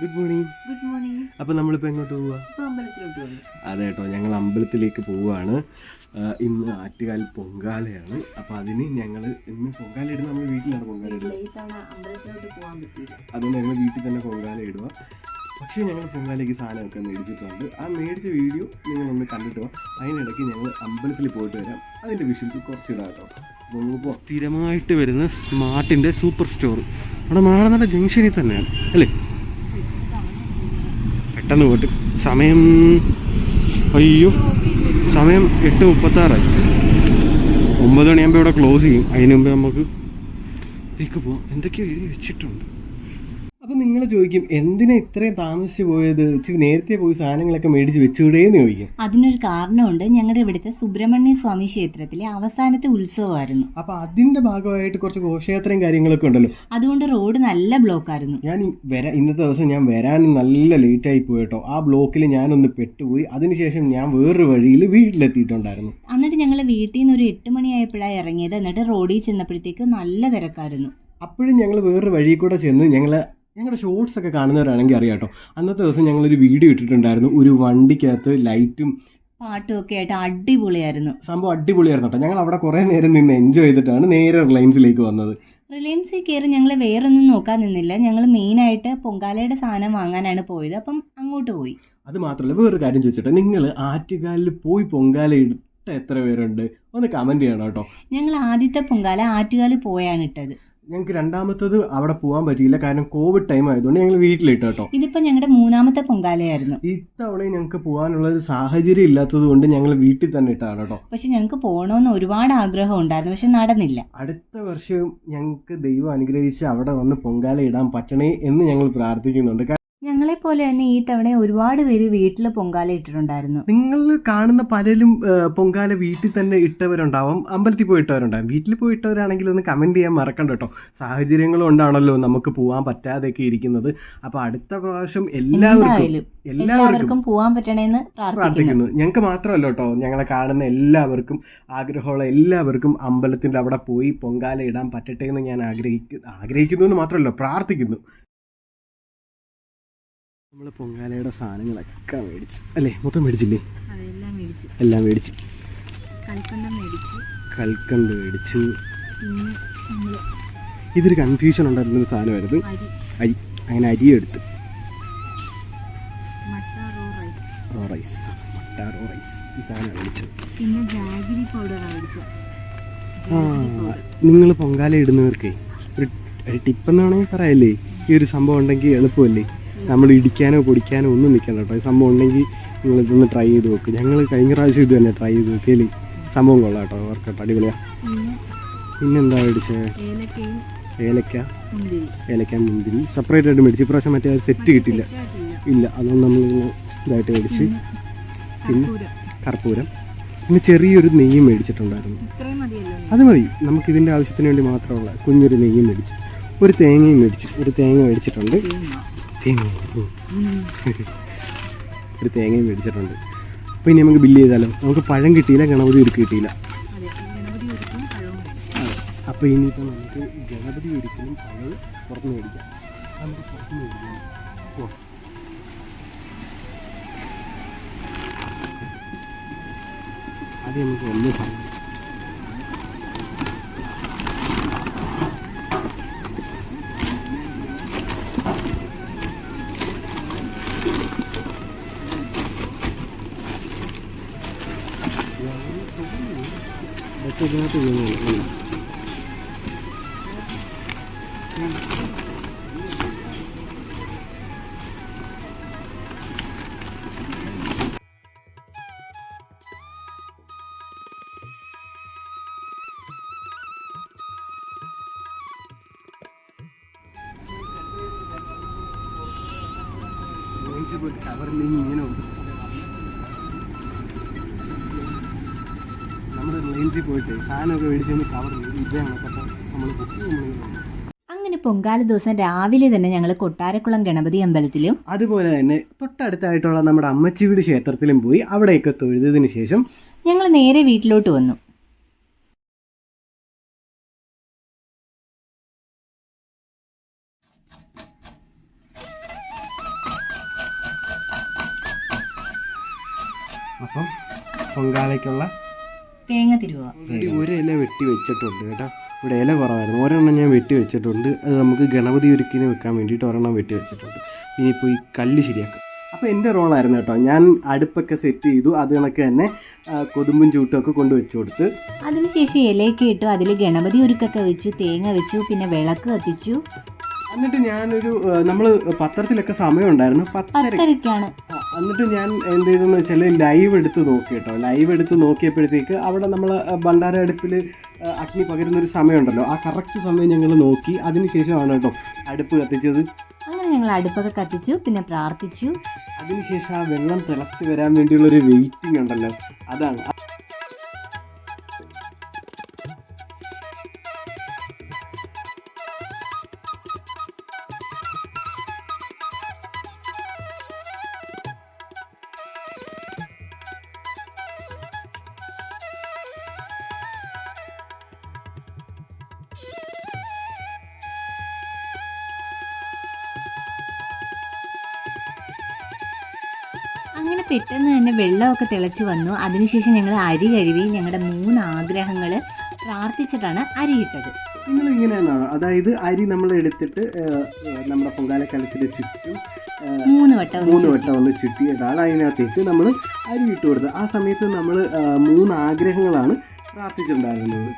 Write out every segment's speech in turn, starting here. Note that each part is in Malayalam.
ഗുഡ് മോർണിംഗ് ഗുഡ് മോർണിംഗ് അപ്പൊ നമ്മളിപ്പോ എങ്ങോട്ട് പോവാ? അതെ കേട്ടോ ഞങ്ങൾ അമ്പലത്തിലേക്ക് പോവാണ്. ഇന്ന് ആറ്റുകാൽ പൊങ്കാലയാണ്. അപ്പൊ അതിന് ഞങ്ങൾ ഇന്ന് പൊങ്കാല ഇടുന്ന നമ്മൾ വീട്ടിലാണ് പൊങ്കാല ഇടുന്നത് അതുകൊണ്ട് ഞങ്ങൾ വീട്ടിൽ തന്നെ പൊങ്കാല ഇടുക. പക്ഷേ ഞങ്ങൾ പൊങ്കാലയ്ക്ക് സാധനമൊക്കെ മേടിച്ചിട്ടുണ്ട്. ആ മേടിച്ച വീഡിയോ നിങ്ങൾ ഒന്ന് കണ്ടിട്ട് പോകാം അതിനിടയ്ക്ക് ഞങ്ങൾ അമ്പലത്തിൽ പോയിട്ട് വരാം. അതിന്റെ വിഷയത്തിൽ കുറച്ച് ഇടാം കേട്ടോ അപ്പോൾ നമ്മളിപ്പോൾ സ്ഥിരമായിട്ട് വരുന്ന സ്മാർട്ടിന്റെ സൂപ്പർ സ്റ്റോർ. നമ്മുടെ മാറനട ജംഗ്ഷനിൽ തന്നെയാണ് അല്ലേ? പെട്ടെന്ന് പോയിട്ട്. സമയം അയ്യോ സമയം എട്ട് മുപ്പത്താറായി. ഒമ്പത് മണിയാകുമ്പോൾ ഇവിടെ ക്ലോസ് ചെയ്യും. അതിന് മുമ്പ് നമുക്ക് ഇതിലേക്ക് പോവാം. എന്തൊക്കെയോ എഴുതി വെച്ചിട്ടുണ്ട്. അപ്പം നിങ്ങൾ ചോദിക്കും എന്തിനാ ഇത്രയും താമസിച്ചു പോയത്? ഇച്ചിരി നേരത്തെ പോയി സാധനങ്ങളൊക്കെ മേടിച്ച് വെച്ചുകൂടേന്ന് ചോദിക്കും. അതിനൊരു കാരണമുണ്ട്. ഞങ്ങളുടെ ഇവിടുത്തെ സുബ്രഹ്മണ്യ സ്വാമി ക്ഷേത്രത്തിലെ അവസാനത്തെ ഉത്സവമായിരുന്നു. അപ്പോൾ അതിന്റെ ഭാഗമായിട്ട് കുറച്ച് ഘോഷയാത്രയും കാര്യങ്ങളൊക്കെ ഉണ്ടല്ലോ? അതുകൊണ്ട് റോഡ് നല്ല ബ്ലോക്ക് ആയിരുന്നു ഞാൻ ഈ വരാ ഇന്നത്തെ ദിവസം ഞാൻ വരാൻ നല്ല ലേറ്റ് ആയി പോയിട്ടോ ആ ബ്ലോക്കിൽ ഞാനൊന്ന് പെട്ടുപോയി. അതിനുശേഷം ഞാൻ വേറൊരു വഴിയിൽ വീട്ടിലെത്തിയിട്ടുണ്ടായിരുന്നു. എന്നിട്ട് ഞങ്ങൾ വീട്ടിൽ നിന്ന് ഒരു എട്ട് മണിയായപ്പോഴാണ് ഇറങ്ങിയത്. എന്നിട്ട് റോഡിൽ ചെന്നപ്പോഴത്തേക്ക് നല്ല തിരക്കായിരുന്നു. അപ്പോഴും ഞങ്ങൾ വേറൊരു വഴി കൂടെ ചെന്ന് ഞങ്ങൾ ഞങ്ങളുടെ ഷോർട്സ് ഒക്കെ കാണുന്നവരാണെങ്കിൽ അറിയാം കേട്ടോ അന്നത്തെ ദിവസം ഞങ്ങളൊരു വീഡിയോ ഇട്ടിട്ടുണ്ടായിരുന്നു. ഒരു വണ്ടിക്കകത്ത് ലൈറ്റും പാട്ടും ഒക്കെ ആയിട്ട് അടിപൊളിയായിരുന്നു. സംഭവം അടിപൊളിയായിരുന്നു കേട്ടോ. ഞങ്ങൾ അവിടെ കുറേ നേരം നിന്ന് എൻജോയ് ചെയ്തിട്ടാണ് നേരെ റിലയൻസിലേക്ക് വന്നത്. റിലയൻസിൽ കയറി ഞങ്ങൾ വേറൊന്നും നോക്കാൻ നിന്നില്ല. ഞങ്ങൾ മെയിനായിട്ട് പൊങ്കാലയുടെ സാധനം വാങ്ങാനാണ് പോയത്. അപ്പം അങ്ങോട്ട് പോയി. അത് മാത്രമല്ല വേറൊരു കാര്യം ചോദിച്ചിട്ട്. നിങ്ങൾ ആറ്റുകാലിൽ പോയി പൊങ്കാല ഇട്ട എത്ര പേരുണ്ട്? ഒന്ന് കമന്റ് ചെയ്യണം കേട്ടോ. ഞങ്ങൾ ആദ്യത്തെ പൊങ്കാല ആറ്റുകാലിൽ പോയാണ് ഇട്ടത്. ഞങ്ങൾക്ക് രണ്ടാമത്തത് അവിടെ പോകാൻ പറ്റിയില്ല. കാരണം കോവിഡ് ടൈം ആയതുകൊണ്ട് ഞങ്ങൾ വീട്ടിലിട്ട് കേട്ടോ. ഇതിപ്പോ ഞങ്ങളുടെ മൂന്നാമത്തെ പൊങ്കാലയായിരുന്നു. ഇത്തവണ ഞങ്ങൾക്ക് പോകാനുള്ള ഒരു സാഹചര്യം ഇല്ലാത്തത് കൊണ്ട് ഞങ്ങൾ വീട്ടിൽ തന്നെ ഇട്ടാണ് കേട്ടോ. പക്ഷെ ഞങ്ങൾക്ക് പോകണമെന്ന് ഒരുപാട് ആഗ്രഹം ഉണ്ടായിരുന്നു. പക്ഷെ നടന്നില്ല. അടുത്ത വർഷം ഞങ്ങൾക്ക് ദൈവം അനുഗ്രഹിച്ച് അവിടെ വന്ന് പൊങ്കാല ഇടാൻ പറ്റണേ എന്ന് ഞങ്ങൾ പ്രാർത്ഥിക്കുന്നുണ്ട്. കാരണം ഞങ്ങളെ പോലെ തന്നെ ഈ തവണ ഒരുപാട് പേര് വീട്ടിൽ പൊങ്കാല ഇട്ടിട്ടുണ്ടായിരുന്നു. നിങ്ങൾ കാണുന്ന പലരും പൊങ്കാല വീട്ടിൽ തന്നെ ഇട്ടവരുണ്ടാവും. അമ്പലത്തിൽ പോയി ഇട്ടവരുണ്ടാവും. വീട്ടിൽ പോയി ഇട്ടവരാണെങ്കിൽ ഒന്ന് കമന്റ് ചെയ്യാൻ മറക്കണ്ട കേട്ടോ. സാഹചര്യങ്ങൾ കൊണ്ടാണല്ലോ നമുക്ക് പോകാൻ പറ്റാതെയൊക്കെ ഇരിക്കുന്നത്. അപ്പോൾ അടുത്ത പ്രാവശ്യം എല്ലാവർക്കും എല്ലാവർക്കും പോവാൻ പോകാൻ പറ്റണേന്ന് പ്രാർത്ഥിക്കുന്നു. ഞങ്ങൾക്ക് മാത്രമല്ല കേട്ടോ ഞങ്ങളെ കാണുന്ന എല്ലാവർക്കും ആഗ്രഹമുള്ള എല്ലാവർക്കും അമ്പലത്തിന്റെ അവിടെ പോയി പൊങ്കാല ഇടാൻ പറ്റട്ടെ എന്ന് ഞാൻ ആഗ്രഹിക്കുന്നു ആഗ്രഹിക്കുന്നു എന്ന് മാത്രമല്ല പ്രാർത്ഥിക്കുന്നു. നമ്മൾ പൊങ്കാലയുടെ സാധനങ്ങളൊക്കെ മേടിച്ചു. അല്ലേ? മൊത്തം മേടിച്ചില്ലേ? എല്ലാം മേടിച്ചു. കൽക്കണ്ടം മേടിച്ചു. ഇതൊരു കൺഫ്യൂഷൻ ഉണ്ടായിരുന്ന സാധനമായിരുന്നു. അരി. അങ്ങനെ അരി എടുത്തു raw rice. Rice. Matta raw rice. ഈ സാധനം പിന്നെ ജാഗിരി പൗഡർ ആ നിങ്ങൾ പൊങ്കാല ഇടുന്നവർക്ക് ഒരു ടിപ്പെന്നാണെങ്കിൽ പറയല്ലേ? ഈ ഒരു സംഭവം ഉണ്ടെങ്കിൽ എളുപ്പമല്ലേ? നമ്മൾ ഇടിക്കാനോ കുടിക്കാനോ ഒന്നും നിൽക്കണ്ട കേട്ടോ. ഈ സംഭവം ഉണ്ടെങ്കിൽ നിങ്ങൾ ഇതൊന്ന് ട്രൈ ചെയ്ത് നോക്ക്. ഞങ്ങൾ കഴിഞ്ഞ പ്രാവശ്യം ഇത് തന്നെ ട്രൈ ചെയ്ത് നോക്കിയാൽ സംഭവം കൊള്ളാം കേട്ടോ. അടിപൊളിയാ. പിന്നെ പിന്നെന്താ മേടിച്ചത് ഏലക്ക. ഏലക്ക മുന്തിരി. സെപ്പറേറ്റ് ആയിട്ട് മേടിച്ചു. ഇപ്രാവശ്യം മറ്റേ സെറ്റ് കിട്ടില്ല ഇല്ല. അതുകൊണ്ട് നമ്മൾ ഇതായിട്ട് മേടിച്ച്. പിന്നെ കർപ്പൂരം. പിന്നെ ചെറിയൊരു നെയ്യ് മേടിച്ചിട്ടുണ്ടായിരുന്നു. അത് മതി. നമുക്ക് ഇതിന്റെ ആവശ്യത്തിന് വേണ്ടി മാത്രമുള്ള കുഞ്ഞൊരു നെയ്യ് മേടിച്ചു. ഒരു തേങ്ങയും മേടിച്ചു. ഒരു തേങ്ങ മേടിച്ചിട്ടുണ്ട്. ഒരു തേങ്ങയും മേടിച്ചിട്ടുണ്ട്. അപ്പോൾ ഇനി നമുക്ക് ബില്ല് ചെയ്താലോ? നമുക്ക് പഴം കിട്ടിയില്ല ഗണപതി ഒരുക്ക് കിട്ടിയില്ല. അതെ അപ്പോൾ ഇനിയിപ്പോൾ നമുക്ക് ഗണപതി ഒരിക്കലും പഴം പുറത്ത് മേടിക്കാം. നമുക്ക് പുറത്ത് മേടിക്കാം. ഓ. ആദ്യം നമുക്ക് ഒന്ന് tadi natin yung ulo. It's a. പോയിട്ട് സാധനമൊക്കെ മേടിച്ചതിന് കവർ നമ്മൾ അങ്ങനെ പൊങ്കാല ദിവസം രാവിലെ തന്നെ ഞങ്ങൾ കൊട്ടാരക്കുളം ഗണപതി അമ്പലത്തിലും അതുപോലെ തന്നെ തൊട്ടടുത്തായിട്ടുള്ള നമ്മുടെ അമ്മച്ചിയുടെ ക്ഷേത്രത്തിലും പോയി അവിടെയൊക്കെ തൊഴുതിന് ശേഷം ഞങ്ങൾ നേരെ വീട്ടിലോട്ട് വന്നു. അപ്പം പൊങ്കാലയ്ക്കുള്ള തേങ്ങ തിരുവുക. ഒരു ഇല വെട്ടി വെച്ചിട്ടുണ്ട് കേട്ടോ. ഇവിടെ ഇല കുറവായിരുന്നു. ഒരെണ്ണം ഞാൻ വെട്ടി വെച്ചിട്ടുണ്ട്. അത് നമുക്ക് ഗണപതി ഒരുക്കിന് വെക്കാൻ വേണ്ടിയിട്ട് ഒരെണ്ണം വെട്ടി വെച്ചിട്ടുണ്ട്. ഇനിയിപ്പോൾ ഈ കല്ല് ശരിയാക്കാം. അപ്പോൾ എന്റെ റോളായിരുന്നു കേട്ടോ. ഞാൻ അടുപ്പൊക്കെ സെറ്റ് ചെയ്തു. അത് കണക്ക് തന്നെ കൊതുമ്പും ചൂട്ടും ഒക്കെ കൊണ്ട് വെച്ചു കൊടുത്ത്. അതിനുശേഷം ഇലയൊക്കെ ഇട്ടു. അതിൽ ഗണപതി ഉരുക്കൊക്കെ വെച്ചു. തേങ്ങ വെച്ചു. പിന്നെ വിളക്ക് കത്തിച്ചു. എന്നിട്ട് ഞാനൊരു നമ്മൾ പത്രത്തിലൊക്കെ സമയം ഉണ്ടായിരുന്നു. പത്തര പത്തരക്കാണ്. ആ, എന്നിട്ട് ഞാൻ എന്ത് ചെയ്തെന്ന് വെച്ചാൽ ലൈവ് എടുത്ത് നോക്കി കേട്ടോ. ലൈവ് എടുത്ത് നോക്കിയപ്പോഴത്തേക്ക് അവിടെ നമ്മൾ ഭണ്ഡാര അടുപ്പിൽ അഗ്നി പകരുന്ന ഒരു സമയമുണ്ടല്ലോ. ആ കറക്റ്റ് സമയം ഞങ്ങൾ നോക്കി. അതിനുശേഷമാണ് കേട്ടോ അടുപ്പ് കത്തിച്ചത്. അങ്ങനെ ഞങ്ങൾ അടുപ്പൊക്കെ കത്തിച്ചു പിന്നെ പ്രാർത്ഥിച്ചു. അതിനുശേഷം ആ വെള്ളം തിളച്ച് വരാൻ വേണ്ടിയുള്ളൊരു വെയിറ്റിംഗ് ഉണ്ടല്ലോ. അതാണ്. പെട്ടെന്ന് തന്നെ വെള്ളമൊക്കെ തിളച്ച് വന്നു. അതിനുശേഷം ഞങ്ങൾ അരി കഴുകി ഞങ്ങളുടെ മൂന്ന് ആഗ്രഹങ്ങൾ പ്രാർത്ഥിച്ചിട്ടാണ് അരിയിട്ടത് നിങ്ങൾ ഇങ്ങനെയാണ് അതായത് അരി നമ്മൾ എടുത്തിട്ട് നമ്മുടെ പൊങ്കാലക്കാലത്തിൽ ചുറ്റും മൂന്ന് വട്ടം മൂന്ന്. വട്ടം ഒന്ന് ചുറ്റിയിട്ടാണ് അതിനകത്തേക്ക് നമ്മൾ അരി ഇട്ട് കൊടുത്തത്. ആ സമയത്ത് നമ്മൾ മൂന്ന് ആഗ്രഹങ്ങളാണ് പ്രാർത്ഥിച്ചിട്ടുണ്ടായിരുന്നത്.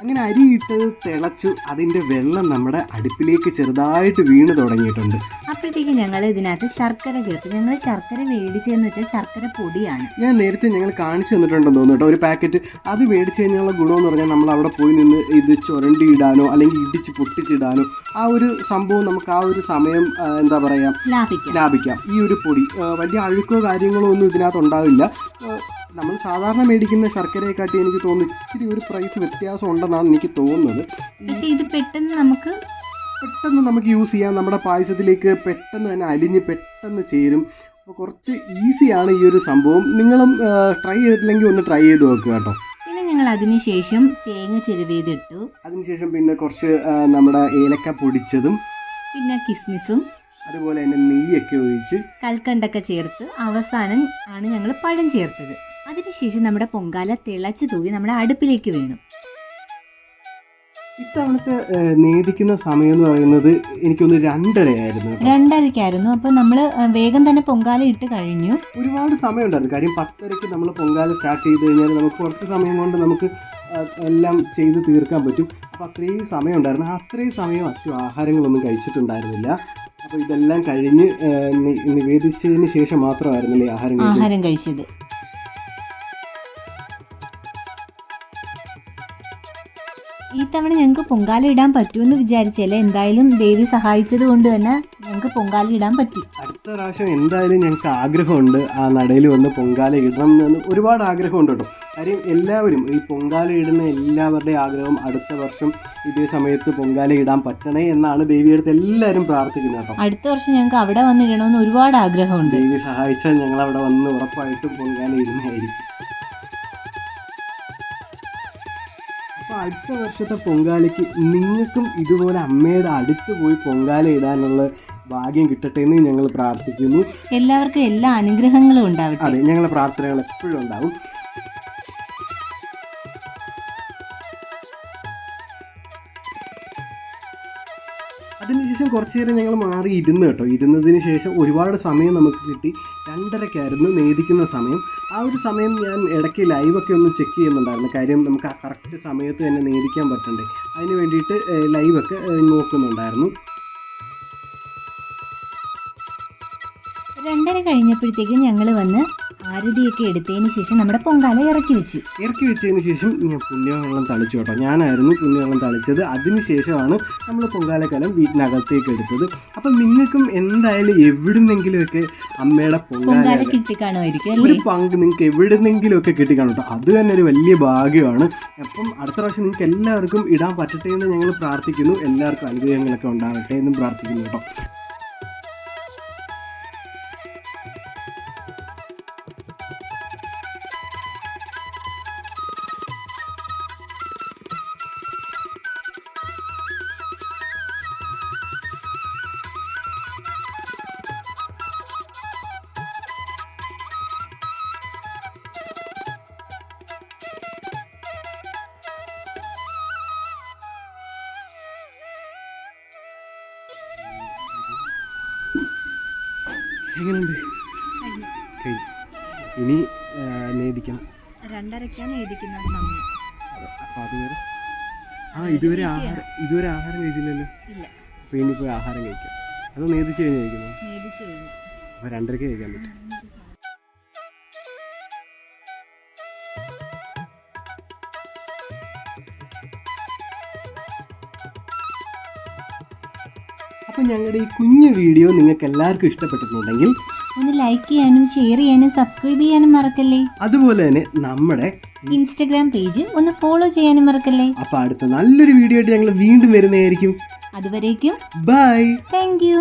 അങ്ങനെ അരി ഇട്ട് തിളച്ചു അതിന്റെ വെള്ളം നമ്മുടെ അടുപ്പിലേക്ക് ചെറുതായിട്ട് വീണ് തുടങ്ങിയിട്ടുണ്ട്. അപ്പോഴത്തേക്ക് ഞങ്ങൾ ഇതിനകത്ത് ശർക്കര ചേർത്ത്. ഞങ്ങൾ ശർക്കര മേടിച്ചതെന്ന് വെച്ചാൽ ശർക്കര പൊടിയാണ്. ഞാൻ നേരത്തെ ഞങ്ങൾ കാണിച്ചു തന്നിട്ടുണ്ടെന്ന് തോന്നുന്നു ഒരു പാക്കറ്റ്. അത് മേടിച്ച് കഴിഞ്ഞാൽ ഗുണമെന്ന് പറഞ്ഞാൽ നമ്മൾ അവിടെ പോയി നിന്ന് ഇത് ചുരണ്ടി ഇടാനോ അല്ലെങ്കിൽ ഇടിച്ച് പൊട്ടിച്ചിടാനോ ആ ഒരു സംഭവം നമുക്ക് ആ ഒരു സമയം എന്താ പറയുക ലാഭിക്കാം. ഈ ഒരു പൊടി. വലിയ അഴുക്കോ കാര്യങ്ങളോ ഒന്നും ഇതിനകത്ത് ഉണ്ടാവില്ല. നമ്മൾ സാധാരണ മേടിക്കുന്ന ശർക്കരയെക്കാട്ടി എനിക്ക് തോന്നുന്നു ഇച്ചിരി ഒരു പ്രൈസ് വ്യത്യാസം ഉണ്ടെന്നാണ് എനിക്ക് തോന്നുന്നത്. പക്ഷേ ഇത് പെട്ടെന്ന് നമുക്ക് പെട്ടെന്ന് നമുക്ക് യൂസ് ചെയ്യാം. നമ്മുടെ പായസത്തിലേക്ക് പെട്ടെന്ന് തന്നെ അലിഞ്ഞ് പെട്ടെന്ന് ചേരും. അപ്പോൾ കുറച്ച് ഈസിയാണ് ഈ ഒരു സംഭവം. നിങ്ങളും ട്രൈ ചെയ്തിട്ടില്ലെങ്കിൽ ഒന്ന് ട്രൈ ചെയ്ത് നോക്കുക കേട്ടോ. പിന്നെ ഞങ്ങൾ അതിനുശേഷം തേങ്ങ ചെരുവേതിട്ടു. അതിനുശേഷം പിന്നെ കുറച്ച് നമ്മുടെ ഏലക്ക പൊടിച്ചതും പിന്നെ കിസ്മിസും അതുപോലെ തന്നെ നെയ്യൊക്കെ ഒഴിച്ച് കൽക്കണ്ടൊക്കെ ചേർത്ത് അവസാനം ആണ് ഞങ്ങൾ പഴം ചേർത്തത്. അതിനുശേഷം നമ്മുടെ പൊങ്കാല തിളച്ചു തൂവി നമ്മുടെ അടുപ്പിലേക്ക് വീണു. ഇത്തവണത്തെ നേദിക്കുന്ന സമയം എന്ന് പറയുന്നത് എനിക്കൊന്ന് രണ്ടരയായിരുന്നു രണ്ടരക്കായിരുന്നു രണ്ടരയ്ക്കായിരുന്നു. അപ്പോൾ നമ്മൾ വേഗം തന്നെ പൊങ്കാല ഇട്ട് കഴിഞ്ഞു. ഒരുപാട് സമയമുണ്ടായിരുന്നു. കാര്യം പത്തരയ്ക്ക് നമ്മൾ പൊങ്കാല സ്റ്റാർട്ട് ചെയ്ത് കഴിഞ്ഞാൽ നമുക്ക് കുറച്ച് സമയം കൊണ്ട് നമുക്ക് എല്ലാം ചെയ്ത് തീർക്കാൻ പറ്റും. അപ്പോൾ അത്രയും സമയം ഉണ്ടായിരുന്നു അത്രയും സമയം അച്ചു ആഹാരങ്ങളൊന്നും കഴിച്ചിട്ടുണ്ടായിരുന്നില്ല. അപ്പോൾ ഇതെല്ലാം കഴിഞ്ഞ് നിവേദിച്ചതിന് ശേഷം മാത്രമായിരുന്നില്ലേ ആഹാരം ആഹാരം കഴിച്ചത്. ഈ തവണ ഞങ്ങൾക്ക് പൊങ്കാല ഇടാൻ പറ്റുമെന്ന് വിചാരിച്ചല്ലേ? എന്തായാലും ദേവി സഹായിച്ചത് കൊണ്ട് തന്നെ ഞങ്ങൾക്ക് പൊങ്കാല ഇടാൻ പറ്റി. അടുത്ത പ്രാവശ്യം എന്തായാലും ഞങ്ങൾക്ക് ആഗ്രഹമുണ്ട് ആ നടയിൽ വന്ന് പൊങ്കാല ഇടണം എന്ന് ഒരുപാട് ആഗ്രഹമുണ്ട് കേട്ടോ. കാര്യം എല്ലാവരും ഈ പൊങ്കാല ഇടുന്ന എല്ലാവരുടെയും ആഗ്രഹം അടുത്ത വർഷം ഇതേ സമയത്ത് പൊങ്കാല ഇടാൻ പറ്റണേ എന്നാണ് ദേവിയെടുത്ത് എല്ലാവരും പ്രാർത്ഥിക്കുന്നത് കേട്ടോ. അടുത്ത വർഷം ഞങ്ങൾക്ക് അവിടെ വന്ന് വന്നിടണമെന്ന് ഒരുപാട് ആഗ്രഹമുണ്ട്. ദേവി സഹായിച്ചാൽ ഞങ്ങൾ അവിടെ വന്ന് ഉറപ്പായിട്ടും പൊങ്കാല ഇടുന്നതായിരിക്കും. അപ്പോൾ അടുത്ത വർഷത്തെ പൊങ്കാലയ്ക്ക് നിങ്ങൾക്കും ഇതുപോലെ അമ്മയുടെ അടുത്ത് പോയി പൊങ്കാല ഇടാനുള്ള ഭാഗ്യം കിട്ടട്ടെ എന്ന് ഞങ്ങൾ പ്രാർത്ഥിക്കുന്നു. എല്ലാവർക്കും എല്ലാ അനുഗ്രഹങ്ങളും ഉണ്ടാവും അതെ ഞങ്ങളുടെ പ്രാർത്ഥനകൾ എപ്പോഴും ഉണ്ടാവും. അതിനുശേഷം കുറച്ച് നേരം ഞങ്ങൾ മാറി ഇരുന്ന് കേട്ടോ. ഇരുന്നതിന് ശേഷം ഒരുപാട് സമയം നമുക്ക് കിട്ടി. രണ്ടരക്കായിരുന്നു നേടിക്കുന്ന സമയം. ആ ഒരു സമയം ഞാൻ ഇടയ്ക്ക് ലൈവൊക്കെ ഒന്ന് ചെക്ക് ചെയ്യുന്നുണ്ടായിരുന്നു. കാര്യം നമുക്ക് ആ കറക്റ്റ് സമയത്ത് തന്നെ നേടിക്കാൻ പറ്റണ്ടേ. അതിന് വേണ്ടിയിട്ട് ലൈവൊക്കെ നോക്കുന്നുണ്ടായിരുന്നു. കഴിഞ്ഞപ്പോഴത്തേക്കും ഞങ്ങൾ വന്ന് ആരതിയൊക്കെ എടുത്തതിന് ശേഷം നമ്മുടെ പൊങ്കാല ഇറക്കി വെച്ചു. ഇറക്കി വെച്ചതിന് ശേഷം ഞാൻ പുണ്യവെള്ളം തളിച്ചു കേട്ടോ. ഞാനായിരുന്നു പുണ്യവെള്ളം തളിച്ചത്. അതിനുശേഷമാണ് നമ്മൾ പൊങ്കാലക്കലം വീട്ടിനകത്തേക്ക് എടുത്തത്. അപ്പം നിങ്ങൾക്കും എന്തായാലും എവിടുന്നെങ്കിലുമൊക്കെ അമ്മയുടെ പൊങ്കാല കിട്ടിക്കാണുമായിരിക്കും ഒരു പങ്ക് നിങ്ങൾക്ക് എവിടുന്നെങ്കിലുമൊക്കെ കിട്ടിക്കാണും കേട്ടോ. അത് തന്നെ ഒരു വലിയ ഭാഗ്യമാണ്. അപ്പം അടുത്ത പ്രാവശ്യം നിങ്ങൾക്ക് എല്ലാവർക്കും ഇടാൻ പറ്റട്ടെ എന്ന് ഞങ്ങൾ പ്രാർത്ഥിക്കുന്നു. എല്ലാവർക്കും അനുഗ്രഹങ്ങളൊക്കെ ഉണ്ടാകട്ടെ എന്നും പ്രാർത്ഥിക്കുന്നു കേട്ടോ. എങ്ങനെയുണ്ട്? ഇനി നേദിക്കണം. രണ്ടരക്കാണ് നമ്മൾ. അപ്പോൾ അതുവരെ ആ ഇതുവരെ ആഹാരം ഇതുവരെ ആഹാരം കഴിച്ചില്ലല്ലോ. അപ്പോൾ ഇനി പോയി ആഹാരം കഴിക്കാം. അത് നേദിച്ച് കഴിഞ്ഞാൽ കഴിക്കുന്നു മേടിച്ചു കഴിഞ്ഞു. അപ്പോൾ രണ്ടരയ്ക്ക് കഴിക്കാൻ പറ്റും. അപ്പോൾ ഞങ്ങളുടെ ഈ കുഞ്ഞു വീഡിയോ നിങ്ങൾക്ക് എല്ലാവർക്കും ഇഷ്ടപ്പെട്ടിട്ടുണ്ടെങ്കിൽ ഒന്ന് ലൈക്ക് ചെയ്യാനും ഷെയർ ചെയ്യാനും സബ്സ്ക്രൈബ് ചെയ്യാനും മറക്കല്ലേ? അതുപോലെ തന്നെ നമ്മുടെ ഇൻസ്റ്റാഗ്രാം പേജ് ഒന്ന് ഫോളോ ചെയ്യാനും മറക്കല്ലേ? അപ്പോൾ അടുത്ത നല്ലൊരു വീഡിയോ ആയിട്ട് ഞങ്ങൾ വീണ്ടും വരുന്നതായിരിക്കും. അതുവരേക്കും ബൈ താങ്ക് യു